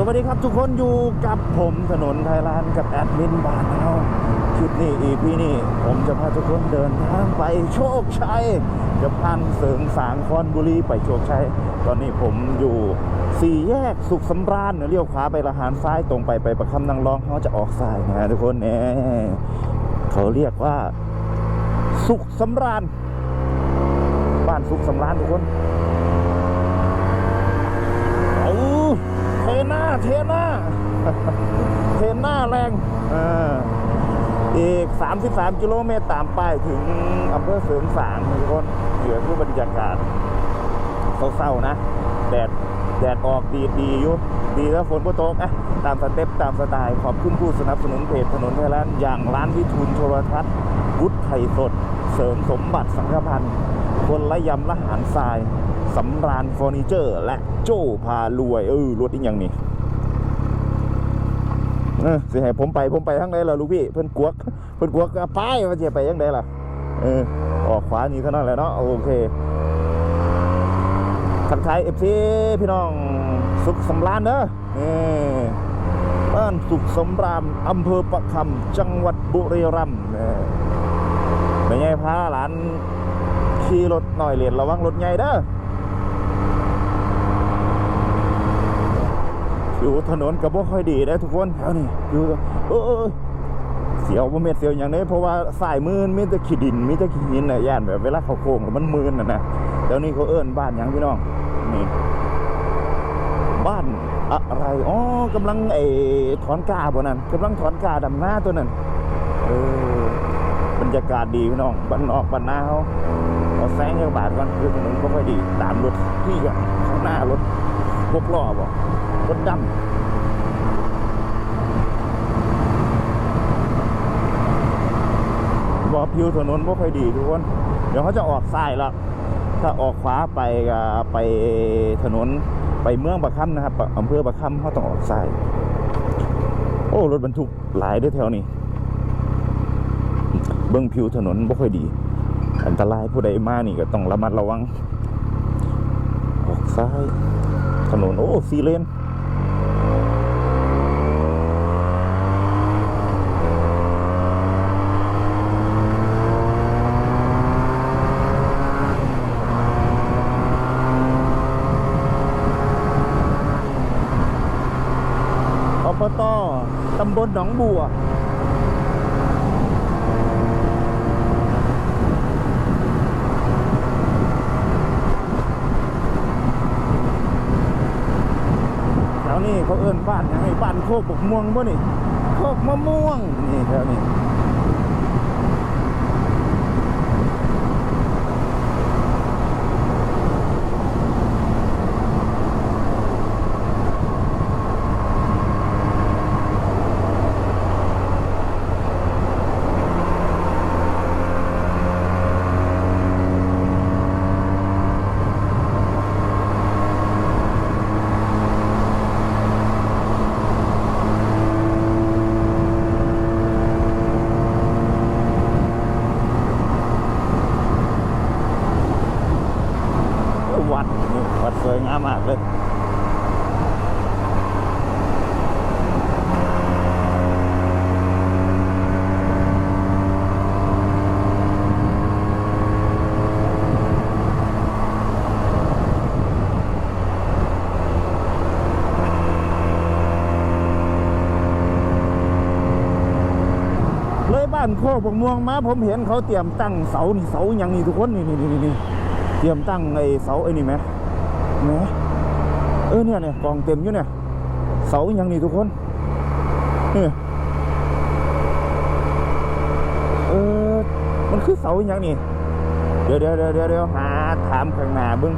สวัสดีครับทุกคนอยู่กับผมถนนไทยลานกับแอดมินบ้านเราคลิปนี้อีพีนี้ผมจะพาทุกคนเดินทางไปโชคชัยจะพันเสริงสางคอนบุรีไปโชคชัยตอนนี้ผมอยู่สี่แยกสุขสำราญเลี้ยวขวาไปละหารซ้ายตรงไปไปประคำนางรองเขาจะออกซ้ายนะฮะทุกคนเนี่ยเขาเรียกว่า สุขสำราญบ้านสุขสำราญทุกคน เทหน้า เทหน้าแรงเอออีก 33 กิโลเมตรตามป้ายถึงอำเภอเสริมสางทุกคนเหลือคือบรรยากาศเศร้าๆนะ แดด แดดออกดีดีอยู่ ดีแล้วฝนก็ตกอะตามสเต็ปตามสไตล์ขอบคุณผู้สนับสนุนเพจถนนไทยแลนด์อย่างร้านวิทูลโทรทัศน์วุฒไข่สด เสริมสมบัติสังฆพันธ์คนละยำละหารทรายสำราญเฟอร์นิเจอร์ และโจ้พารวย เออรถอีกอย่างนี้ เออสิให้ผมไปผมไปทั้งใดล่ะลูกพี่เพิ่นกวกเพิ่นกวกก็ไปว่าจะไปยังไดล่ะเออออกขวานี่เท่านั้นแหละเนาะโอเคทักทายเอฟซีพี่น้องสุขสำราญเนอะนี่บ้านสุขสำราญอำเภอประคำจังหวัดบุรีรัมย์เนี่ไม่ใช่พาหลานขี่รถหน่อยเหรียญระวังรถใหญ่เด้อ อยู่ถนนกับบ่ค่อยดีนะทุกคนแถวนี้อยู่เออเสียวบ่เม็ดเสียวอย่างนี้เพราะว่าสายมืนมีแต่ขี้ดินมีแต่ขี้หินน่ะย่านแบบเวลาเขาโค้งแล้วมันมืนน่ะนะเดี๋ยวนี้เขาเอิ้นบ้านหยังพี่น้องนี่บ้านอะไรอ๋อกำลังไอ้ถอนกาบ่นั่นกำลังถอนกาดำหน้าตัวนั้นเออบรรยากาศดีพี่น้องบ้านนอกบ้านนาเขาเอาแสงเงบาทก่อนคือถนนก็ค่อยดีตามรถที่ข้างหน้ารถพวกล้อบ่ รถดำบอกพิวถนนไม่ค่อยดีทุกคน เดี๋ยวเขาจะออกซ้ายแล้ว ถ้าออกขวาไปไปถนนไปเมืองบะคัมนะครับอำเภอบะคัมเขาต้องออกซ้าย โอ้รถบรรทุกหลายด้วยแถวนี้ เบื้องผิวถนนไม่ค่อยดี อันตรายผู้ใดมานี่ก็ต้องระมัดระวัง ออกซ้าย ถนนโอ้สีเลน อบต ตำบลหนองบัวแถวนี้เขาเอิ้นบ้านยังไงบ้านโคกบกม่วงบ่นี่โคกมะม่วงนี่แถวนี้ วัดนี่วัดสวยงามากเลยบ้านโคกบกม่วงมาผมเห็นเขาเตรียมตั้งเสานี่เสาอย่างนี้ทุกคนนี่นี่นี่นี่เตรียมตั้งไอ้เสาไอ้นี่ไหม ไหมเออเนี่ยเนี่ยกองเต็มอยู่เนี่ย เสาอย่างนี้ทุกคนเนี่ยเออมันคือเสาอย่างนี้เดี๋ยวเดี๋ยวเดี๋ยวเดี๋ยวเดี๋ยวหาถามข้างหน้าเบิ้ง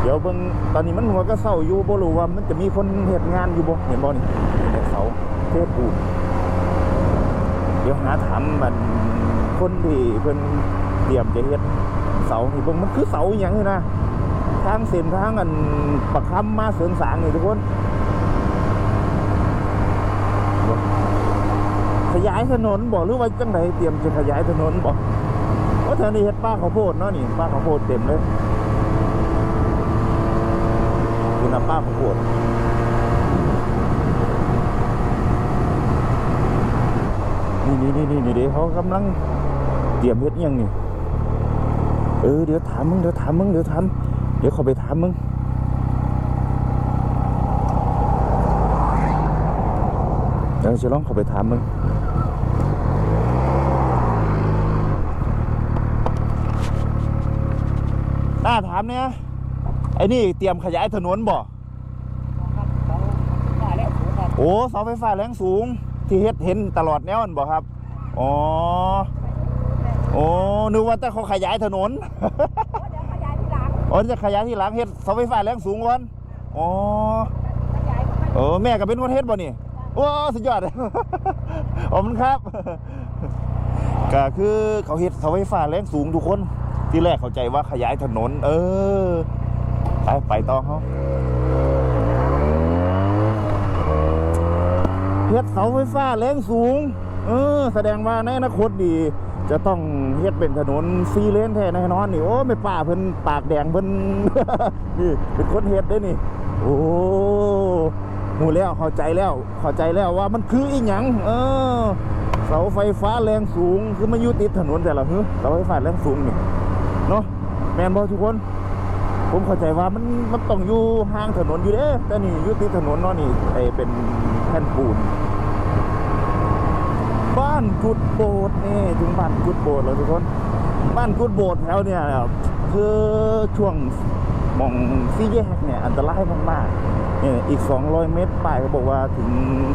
เดี๋ยวเบิ้งตอนนี้มันหัวก็เศร้าอยู่บ่รู้ว่ามันจะมีคนเหตุงานอยู่บ่เห็นบ่นี่เนี่ยเสาเทพปูนเดี๋ยวหาถามบันคนที่เพิ่นเตรียมจะเฮ็ดเสานี่เบิ่งมันคือเสาอย่างนี้นะ ทางเส้นทางอันประคำมาเสริงสางนี่ทุกคน ขยายถนนบอกหรือว่าจังไหนเตรียมจะขยายถนนบอกว่าเธอนี่เห็ดป้าข้าวโพดเนาะนี่ป้าข้าวโพดเต็มเลยคุณป้าข้าวโพดนี่นี่นี่นี่เดี๋ยวเขากำลังเตรียมเฮ็ดยังนี่ เออเดี๋ยวถามมึงเดี๋ยวถามมึงเดี๋ยวถาม ดี๋ยวเขาไปถามมึงเดี๋ยวจะลองเขาไปถามมึงน้าถามเนี่ยไอ้นี่เตรียมขยายถนนบ่ครับเขาว่าแล้วสูงครับโอ้เสาไฟฟ้าแรงสูง ที่เฮ็ดเห็นตลอดแนวนั่นบ่ครับ อ๋อ โอ้นึกว่าแต่เขาขยายถนน อ๋อจะขยายที่หลังเฮ็ดเสาไฟฟ้าแรงสูงก่อนอ๋อขยายก็ไม่เออแม่ก็เป็นคนเฮ็ดบ่นี่โอ้สุดยอดขอบคุณครับ ก็คือเขาเฮ็ดเสาไฟฟ้าแรงสูงทุกคน ที่แรกเข้าใจว่าขยายถนน เออ ไปไปต่อเขาเฮ็ดเสาไฟฟ้าแรงสูง เออ แสดงว่าในอนาคตดี จะต้องเฮ็ดเป็นถนนซีเลนแท้แน่นอนนี่โอ้ไม่ป่าเพิ่นปากแดงเพิ่นนี่เป็นคนเฮ็ดได้นี่ โอ้หูแล้วเข้าใจแล้วเข้าใจแล้วว่ามันคืออีหยังเออเสาไฟฟ้าแรงสูงคือมันอยู่ติดถนนแต่ละเฮึเสาไฟฟ้าแรงสูงนี่เนาะแมนบอทุกคน ผมเข้าใจว่ามันมันต้องอยู่ห่างถนนอยู่เด้แต่นี่อยู่ติดถนนเนาะนี่ไอเป็นแผ่นปูนานกุดโบดนี่ถึงบ้านกุดโบดแล้วทุกคน บ้านกุดโบดแถวเนี่ยคือช่วงมองสี่แยกเนี่ยอันตรายมากๆเนี่ยอีก 200 เมตรไปเขาบอกว่าถึง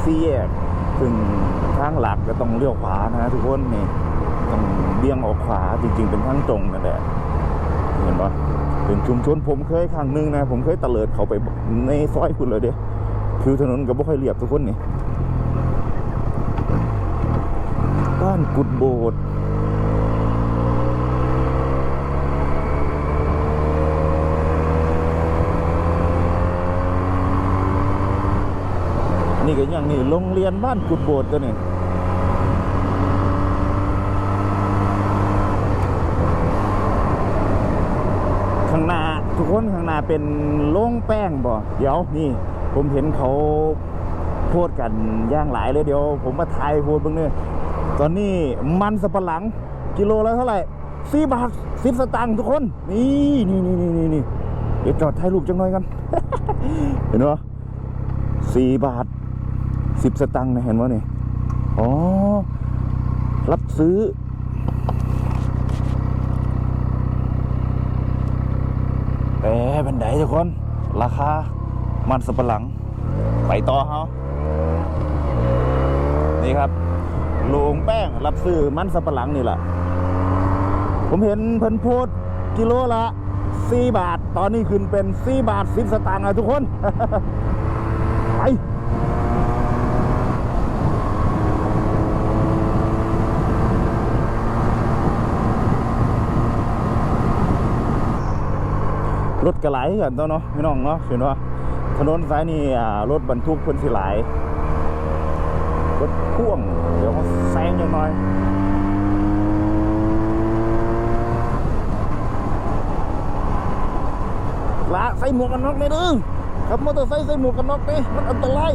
สี่แยกถึงทางหลักก็ต้องเลี้ยวขวานะทุกคนนี่ต้องเบี่ยงออกขวาจริง ๆ เป็นทางตรงนั่นแหละเห็นปะเป็นชุมชนผมเคยครั้งหนึงนะ ผมเคยตะเลิดเขาไปในซอยคุณเลยเด้คือถนนก็บ่ค่อยเรียบทุกคนนี่ บ้านกุดโบดนี่ก็อย่างนี้โรงเรียนบ้านกุดโบดตัวนี้ข้างหน้าทุกคนข้างหน้าเป็นโล่งแป้งบ่เดี๋ยวนี่ผมเห็นเขาโพดกันย่างหลายเลยเดี๋ยว ผมมาทายโพดบ้างเนี่ย ตอนนี้มันสับปะหลังกิโลละเท่าไหร่สี่บาทสิบสตางค์ทุกคนนี่นี่นี่นี่นี่นี่เดี๋ยวจอดถ่ายรูปจังหน่อยกัน เห็นปะสี่บาทสิบสตางค์นะเห็นปะนี่อ๋อ รับซื้อแปรบันไดทุกคน ราคา มันสับปะหลัง ไปต่อเฮานี่ครับ โรงแป้งรับซื้อมันสับปะหลังนี่แหละผมเห็นเพิ่นโพดกิโลละ4บาท ตอนนี้ขึ้นเป็น4บาท10สตางค์อะทุกคน ไปรถกระไหลกันตัวเนาะพี่น้องเนาะเห็นว่าถนนสายนี้อ่รถบรรทุกเพิ่นสิหลาย รถพ่วง เดี๋ยวเขาแซงยังหน่อยละใส่หมวกกันน็อกนี่เดึงขับมอเตอร์ไซค์ใส่หมวกกันน็อกนี่มันอันตราย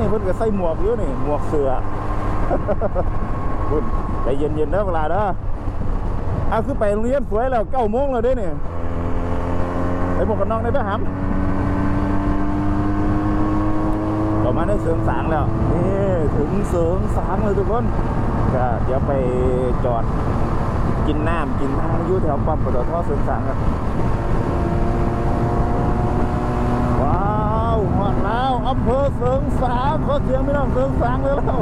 นี่เพิ่นก็ใส่หมวกอยู่นี่ หมวกเสือคุณใจเย็นๆเด้อเวลาเด้อเอาคือไปโรงเรียนสวยแล้วเก้าโมงแล้วเด้นี่ใส่หมวกกันน็อกในทหารเรา มาได้เสริงสางแล้วนี่ถึงเสริงสางเลยทุกคนก็เดี๋ยวไปจอดกินน้ำกินทางอยู่แถวปั๊มปตทเสริงสางกันว้าวหอดแล้วอำเภอเสริงสางขอเสียงไม่ต้องเสริงสางเลยแล้วก็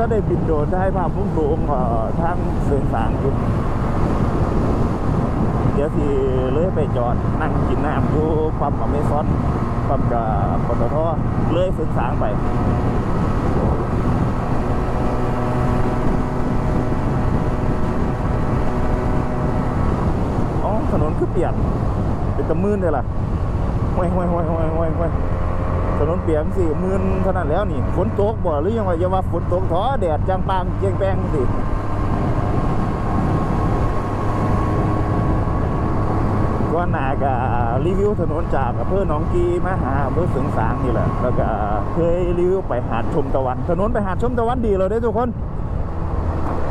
ถ้าได้บินโดรนได้ภาพพุ่งสูงทางเสริงสางคุณเดี๋ยวที่เลยไปจอดนั่งกินน้ำอยู่ปั๊มอเมซอน ปั๊มกับปตทเลยเสริงสางไปอ๋อถนนคือเปียกเป็นตะมื่นเลยล่ะห้วยห้วยห้วยห้วยห้วยห้วยถนนเปียกสิมื่นเท่านั้นแล้วนี่ฝนตกบ่หรือยังว่าอย่าว่าฝนตกท้อแดดจางปางเจียงแปงสิก็หนากะ รีวิวถนนจากอำเภอหนองกีมาหาอำเภอเสริงสางนี่แหละแล้วก็เคยรีวิวไปหาดชมตะวัน ถนนไปหาดชมตะวันดีเลยเด้ทุกคน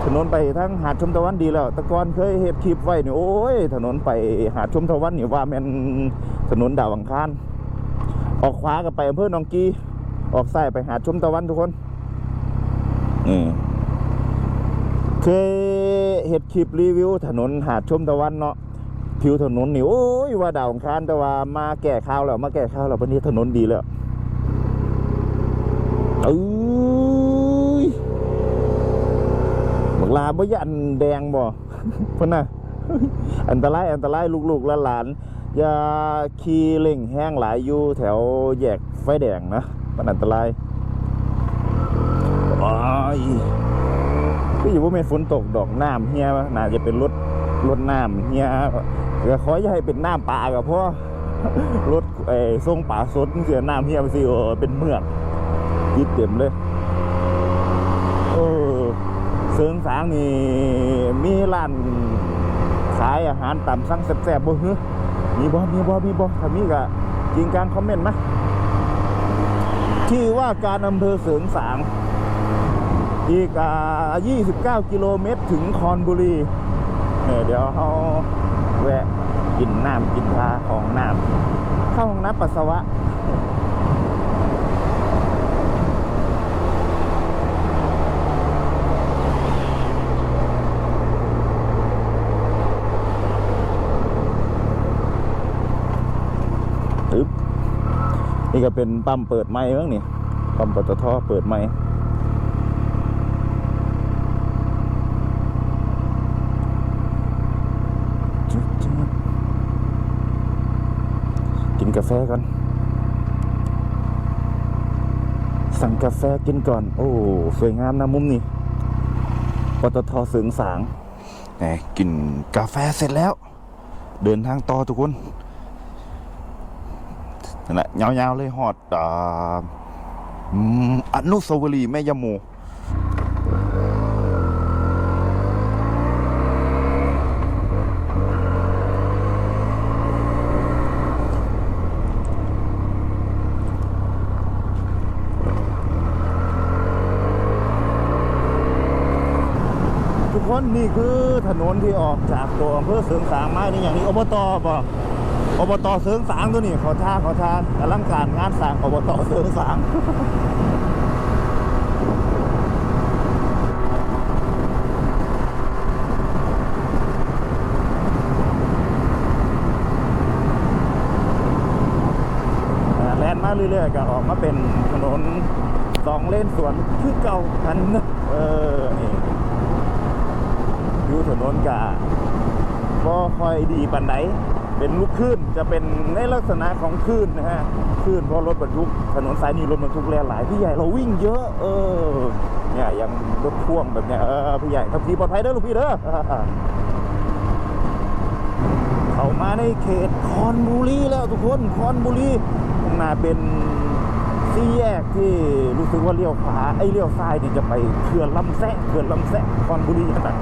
ถนนไปทั้งหาดชมตะวันดีแล้วแต่ก่อนเคยเห็บคลิปไว้นี่โอ้ย ถนนไปหาดชมตะวันนี่ว่าแมันถนนดาวอังคารออกขวาก็ไปอำเภอหนองกีออกซ้ายไปหาดชมตะวันทุกคนอืมเคยเห็ดคลิปรีวิว ถนนหาดชมตะวันเนาะ ผิวถนนนี่โอ้ยว่าดาวอังคารแต่ว่ามาแก้ข้าวแล้วมาแก้ข้าวแล้ววันนี้ถนนดีแล้วเอ้ยบักลาบ่ยันแดงบ่พ่นน่ะอันตรายอันตรายลูกๆและหลานอย่าขี่เร่งแห้งหลายอยู่แถวแยกไฟแดงนะมันอันตรายโอ้ยก็อยู่ว่าเป็นฝนตกดอกน้ำเฮียน่าจะเป็นรถรถน้ำเฮีย ก็ขออย่าให้เป็นน้ำป่ากับพ่อรถไอ้ทรงป่าสดเสียน้ำเฮียไปสิเออเป็นเมือกยิดเต็มเลยเออเสิงสางนี่มีร้านขายอาหารตามสั่งแซ่บๆบ่ฮึมีบ่มีบ่มีบ่ถ้ามีก็จริงการคอมเมนต์นะที่ว่าการอำเภอเสริงสางอีกอ่า29 กิโลเมตรถึงคอนบุรีเนี่ยเดี๋ยวเขา แวะกินน้ำกินทาของน้ำเข้าห้องน้ำปัสสาวะอึ๊บนี่ก็เป็นปั๊มเปิดไม้บ้างนี่ปั๊มปตทเปิดไม้ จึ๊ดจึ๊ดกินกาแฟก่อน สั่งกาแฟกินก่อน โอ้ สวยงามนะมุมนี้ปตทเสริงสางแหมกินกาแฟเสร็จแล้ว เดินทางต่อทุกคนนั่นแหละยาวๆเลยหอดอ่าอืมอนุสาวรีย์แม่ยะโม นนี่คือถนนที่ออกจากตัวอำเภอเสริงสางมานี่อย่างนี้อบตป่อบตเสริงสางตัวนี้ขอท่าขอท่าอลังการงานสร้างอบตเสริงสางาแลนมาเรื่อยๆก็ออกมาเป็นถนนสองเลนสวนคือเก่าทันนเออนี่ ดูถนนกะก็ค่อยดีปันไดเป็นลูกคลื่นจะเป็นในลักษณะของคลื่นนะฮะคลื่นเพราะรถบรรทุกถนนสายนี้รถบรรทุกแล่นหลายพี่ใหญ่เราวิ่งเยอะ เออเนี่ยยังรถพ่วงแบบเนี้ยเออพี่ใหญ่ขับขี่ปลอดภัยเด้อลูกพี่เด้อเข้ามาในเขตคอนบุรีแล้วทุกคนคอนบุรีข้างน้าเป็นสี่แยกที่รู้สึกว่าเลี้ยวขวาไอ้เลี้ยวซ้ายนี่จะไปเขื่อนลำแซะเขื่อนลำแซะคอนบุรีนั่นน่ะ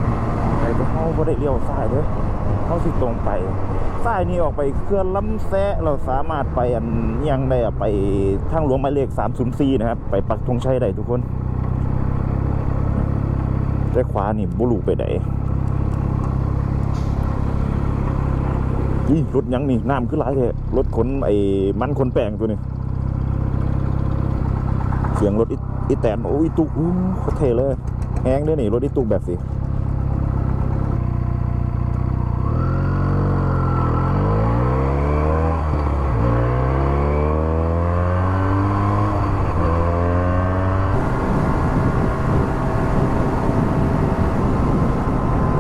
ไอ้พวกเขาไ่ได้เลี้ยวซ้ายเด้อเขาสิตรงไปซ้ายนี่ออกไปเขื่อนลำแซะเราสามารถไปอันยังได้อะไปทางหลวงหมายเลข304นะครับ ไปปักธงชัยได้ทุกคนแต่ขวานี่บุรุไปไหนนี่รถยังนี่น้ำขึ้นหลายเลยรถขนไอ้มันขนแป้งตัวนี้เสียงรถอิอิแตนโอ้ยตุกอู้โคตรเท่เลยแห้งด้วยนี่รถอิตุกแบบสิ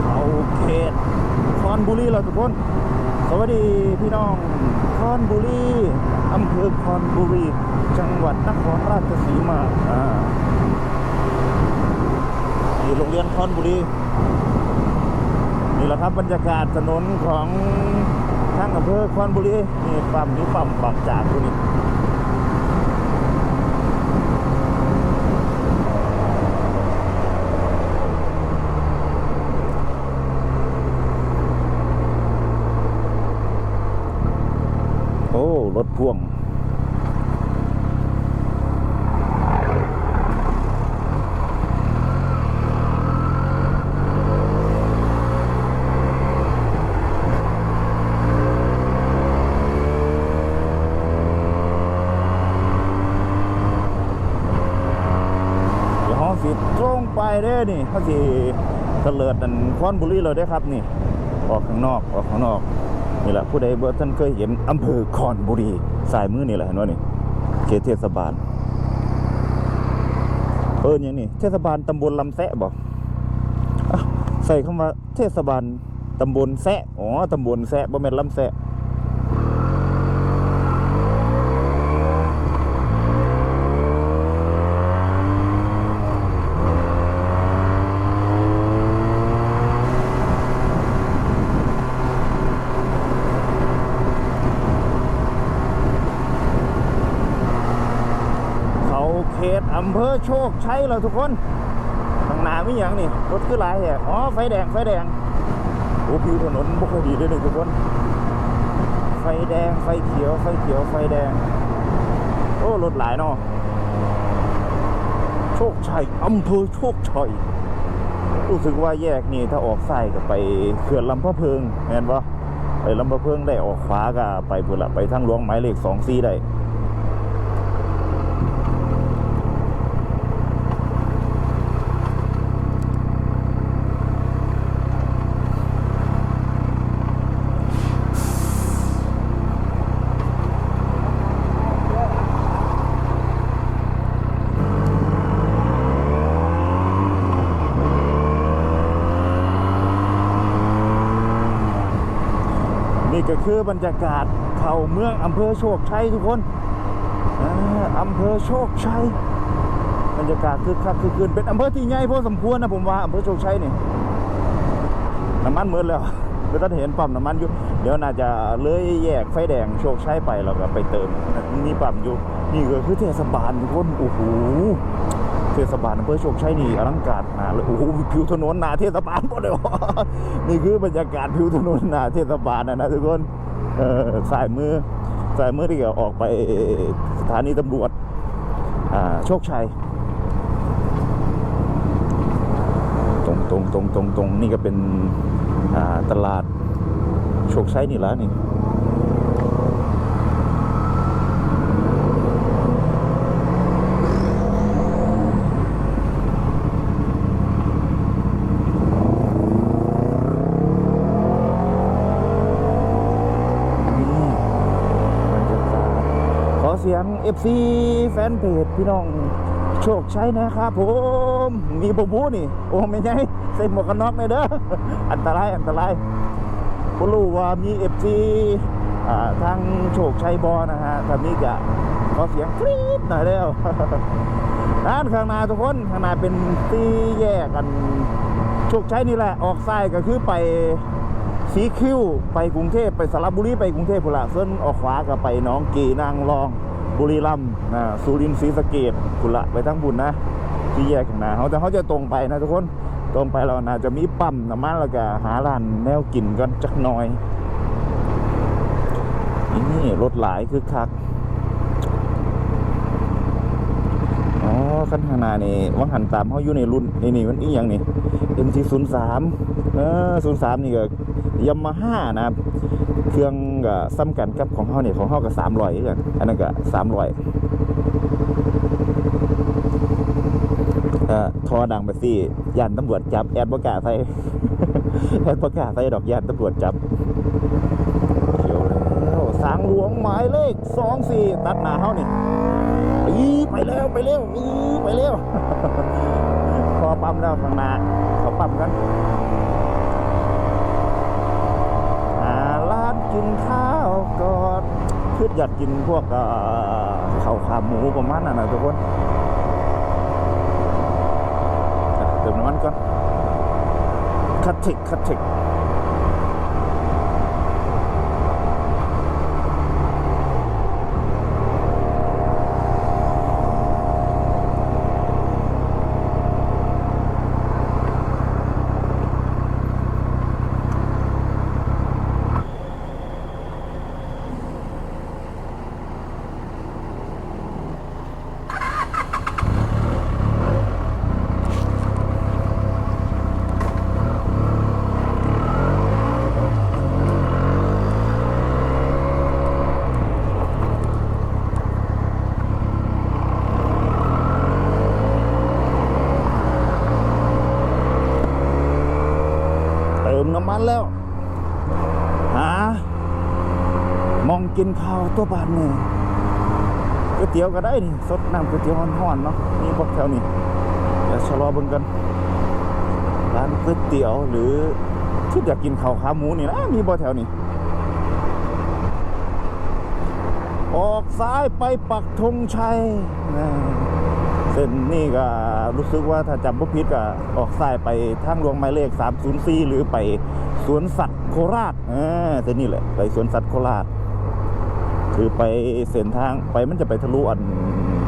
เขาเขตคอนบุรีเราทุกคน สวัสดีพี่น้องคอนบุรีอำเภอคอนบุรี จังหวัดนครราชสีมาอ่าอยู่โรงเรียนคอนบุรี นี่แหละครับบรรยากาศ ถนนของทางอำเภอคอนบุรีนี่ปั๊มนี้ปั๊มปากจากตัวนี้อสิตรงไป เด้นี่เขาสิเตลิดนันคอนบุรีเลยได้ครับนี่ ออกข้างนอกออกข้างนอกนี่แหละผู้ใดเบอร์ท่านเคยเห็นอำเภอคอนบุรีสายมือนี่แหละเห็นว่านี่เขตเทศบาลเอออย่างนี้เทศบาลตำบลลำแซะบอกใส่เข้ามาเทศบาลตำบลแซะอ๋อตำบลแซะบ่แม่นลำแซะ เขาเขต อำเภอโชคชัยแล้วทุกคนข้างหน้ามีอย่างนี่รถคือหลายแห่อ๋อไฟแดงไฟแดงโอ้ผิวถนนบ่ค่อยดีเลยนี่ทุกคน ไฟแดงไฟเขียวไฟเขียวไฟแดง โอ้รถหลายเนาะโชคชัยอำเภอโชคชัยรู้สึกว่าแยกนี่ถ้าออกซ้ายก็ไปเขื่อนลำพะเพิงแม่นปะไปลำพะเพิงได้ออกขวาก็ไปพุ่นละไปทางหลวงหมายเลขสองซีได้ นี่ ก็คือบรรยากาศเขาเมืองอำเภอโชคชัยทุกคนอ่าอำเภอโชคชัยบรรยากาศคึกคักคึกคืนเป็นอำเภอที่ใหญ่พอสมควรนะผมว่าอำเภอโชคชัยนี่น้ำมันหมืดแล้วก็ต้องเห็นปั๊มน้ำมันอยู่เดี๋ยวน่าจะเลยแยกไฟแดงโชคชัยไปแล้วก็ไปเติมมีปั๊มอยู่นี่ก็คือเทศบาลทุกคนโอ้โห เทศบาลอำเภอโชคชัยนี่อลังการหนาเลยโอ้โหผิวถนนหนาเทศบาลหมดเลยวะนี่คือบรรยากาศผิวถนนหนาเทศบาลนะนะทุกคนเออสายมือสายมือที่ออกไปสถานีตำรวจอ่าโชคชัยตรงตรงตรงตรงตรงนี่ก็เป็นอ่าตลาดโชคชัยนี่ละนี่บรรยากาศขอเสียง FC แฟนเพจพี่น้องโชคชัยนะครับผม มีบูบูนี่ โอ้ไม่ใช่ใส่หมวกกันน็อกเลยเด้ออันตรายอันตรายก็รู้ว่ามี FC อ่าทางโชคชัยบอนะฮะถ้ามีจะขอเสียงกรี๊ดหน่อยเร็วด้านข้างหน้าทุกคนข้างหน้าเป็นตีแยกกัน โชคชัยนี่แหละ ออกซ้ายก็คือไปสีคิ้วไปกรุงเทพไปสระบุรีไปกรุงเทพพุ่นละส่วนออกขวาก็ไปน้องกีนางรอง บุรีรัมย์นะสุรินทร์ศรีสะเกดพุ่นละไปทั้งบุญนะที่แยกข้างนาเขาแต่เขาจะตรงไปนะทุกคนตรงไปเราน่าจะมีปั๊มน้ำมันแล้วก็หาร้านแนวกินกันจักหน่อยนี่รถหลายคือคักอ๋อคันข้างหน้านี่วังหันตามเขาอยู่ในรุ่นนี่นี่มันอีหยังนี่ MT 0 3เออ0 3นี่ก็ยามาฮ่านะครับ เครื่องก็ซ้ำกันกับของเขาเนี่ยของเขาก็300คือยกันอันนั้นก็300เอ่อทอดังไปสิยันตำรวจจับแอดประกาศใส่แอดประกาศใส่ดอกยันตำรวจจับเขียวแล้วสางหลวงหมายเลข24ตัดหน้าเขานี่อีไปแล้วไปเร็วอีไปเร็วพอปั๊มแล้วข้างหน้าเขาปั๊มกันหาร้าน กินข้าวก่อนคืออยากกินพวกข้าวขาหมูประมาณนั้นนะทุกคนเติมน้ำมันก่อนคัตเทคคัตเทค กินข้าวตัวบานนี่ก๋วยเตี๋ยวก็ได้นี่สดน้ำก๋วยเตี๋ยวห่อนๆเนาะนี่พวกแถวนี้เดี๋ยวชะลอเบิ่งกันร้านก๋วยเตี๋ยวหรือที่อยากกินข้าวขาหมูนี่นะมีบ่แถวนี้ออกซ้ายไปปักธงชัยเส้นนี่ก็รู้สึกว่าถ้าจำบ่ผิดก็ออกซ้ายไปทางหลวงหมายเลข 304 หรือไปสวนสัตว์โคราชเออเส้นนี้แหละไปสวนสัตว์โคราช คือไปเส้นทางไปมันจะไปทะลุอัน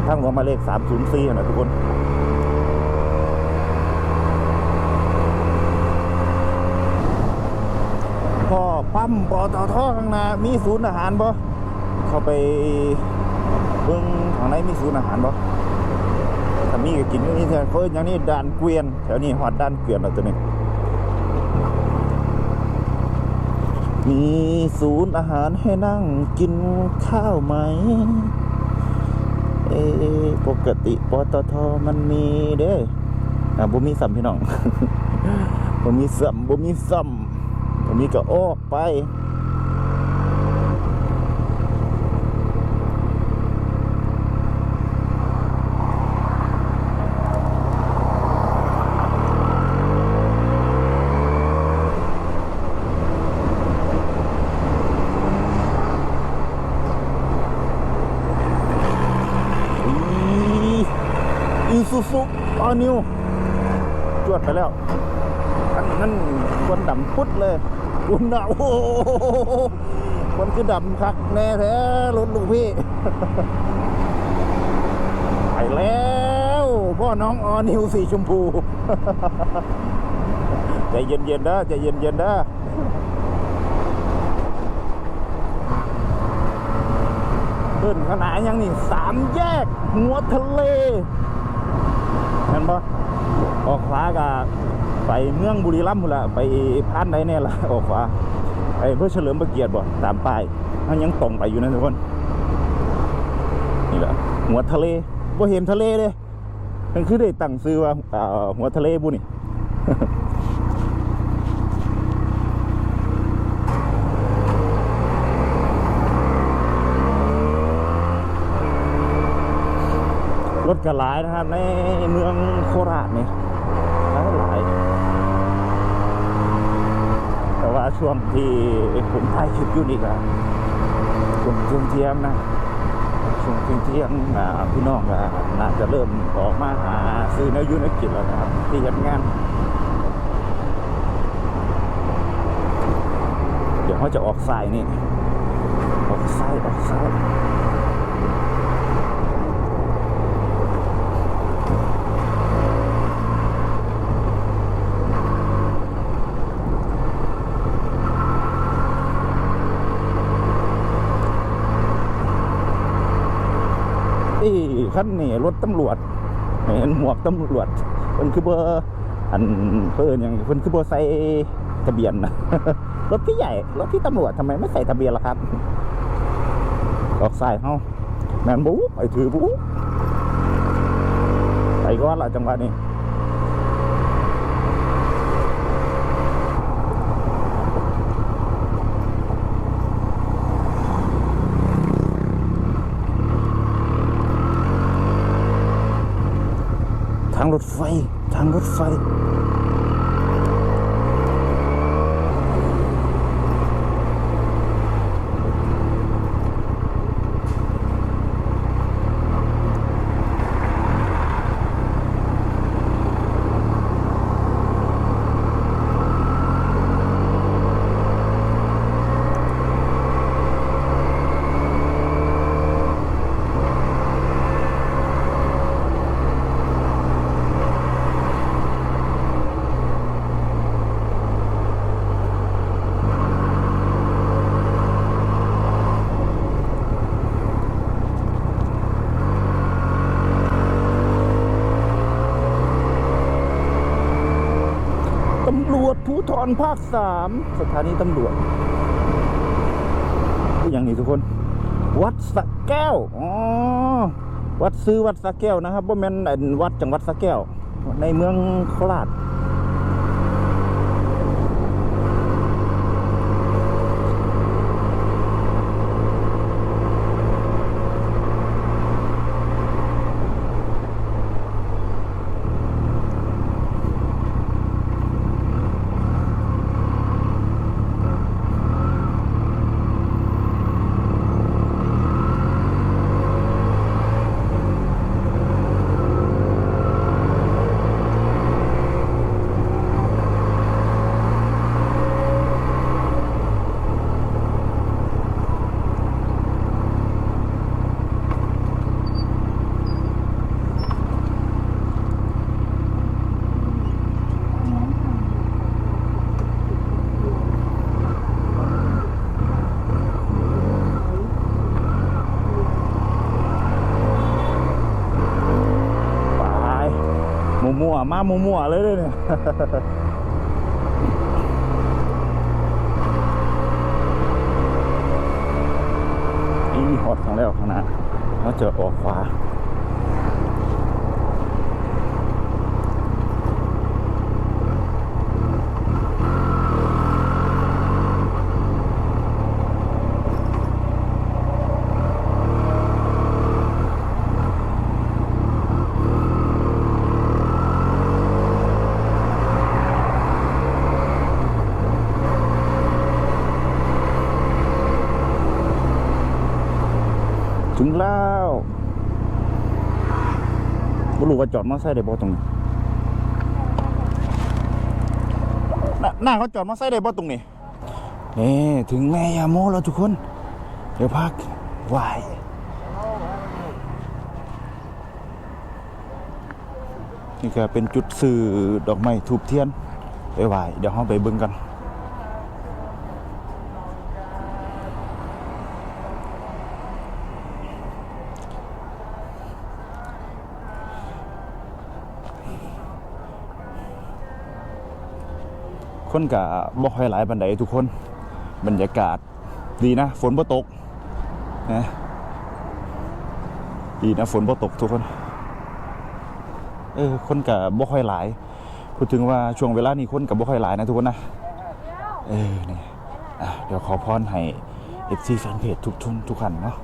ทางหลวงหมายเลข304นย์สี่นะทุกคนก็ปั๊มปอตทข้างหน้ามีศูนย์อาหารบ่เข้าไปเบิ่งข้างในมีศูนย์อาหารบ่ถ้ามีก็กินอยู่นี่แถวเขาอย่างนี้ด่านเกวียนแถวนี้ฮอดด่านเกวียนแล้วตัวนี้ มีศูนย์อาหารให้นั่งกินข้าวไหม เอะปกติปตทมันมีเด้อ่าบ่มีสัมพี่น้องบ่มีสัมบ่มีสัมบ่มีก็ออกไป อี ซุออนิวจวดไปแล้ว อันนั้นคนดำพุดเลยอุ่นหนาวโอ้โหคนคือดำคักแน่แท้รถลูกพี่ ไปแล้วพ่อน้องออนิวสีชมพูใจเย็นๆนะใจเย็นๆนะเพิ่นขนาดยังนี่สามแยก หัวทะเล นบ่ออกขวาก็ไปเมืองบุรีรัมย์พุ่นละไปพานใดเนี่ยละออกขวาไปเพื่อเฉลิมพระเกียรติบ่ตามป้ายมันยังตรงไปอยู่นะทุกคนนี่แหละหัวทะเลบ่เห็นทะเลเลยมันคือได้ตั้งซื้อว่าอ่าหัวทะเลบุนี่ ถกระหลายนะครับ ในเมืองโคราชนี่หลายหลายแต่ว่าช่วงที่ผมถ่ายคลิปอยู่นี่ก็ช่วงเที่ยงเที่ยงนะช่วงเที่ยงเที่ยงพี่น้องก็น่าจะเริ่มออกมาหาซื้อเนื้อยูเนอกินแล้วนะครับที่เฮ็ดงานเดี๋ยวเขาจะออกสายนี่ออกสายออกสาย ที่ขั้นนี่รถตำรวจเห็นหมวกตำรวจคนคือเบอร์อันเพิ่นอย่างคนคือเบอร์ใส่ทะเบียนนะรถพี่ใหญ่รถพี่ตำรวจทำไมไม่ใส่ทะเบียนล่ะครับ ออกสายเฮาแมนบูไปถือบูไปก่อนละจังหวะนี้ รถไฟ ทางรถไฟ ภูธรภาคสามสถานีตำรวจออย่างนี้ทุกคน วัดสะแก้วอ๋อวัดซื้อวัดสะแก้วนะครับว่าแม่นอันวัดจังหวัดสะแก้ว ในเมืองโคราช มั่วๆมามั่วๆเลยเลยเนี่ยอีหอดของแล้วข้างหน้าแล้วจะออกขวา ถึงแล้วไม่ รู้ว่าจอดมอเตอร์ไซค์ได้บ่ตรงนี้หน้าเขาจอดมอเตอร์ไซค์ได้บ่ตรงนี้นี่ถึงแม่ยาโมแล้วทุกคน เดี๋ยวพักไหวนี่ก็เป็นจุดสื่อดอกไม้ทูบเทียนไปไหวเดี๋ยวเราไปเบิ่งกัน คนกะบ่ค่อยหลายบันไดทุกคน บรรยากาศดีนะ ฝนบ่ตกนะดีนะฝนบ่ตกทุกคน เออคนกะบ่ค่อยหลาย พูดถึงว่าช่วงเวลานี้คนกะบ่ค่อยหลายนะทุกคนนะ เออเนี่อะเดี๋ยวขอพรให้ FC แฟนเพจทุกทุนทุกขันเนาะ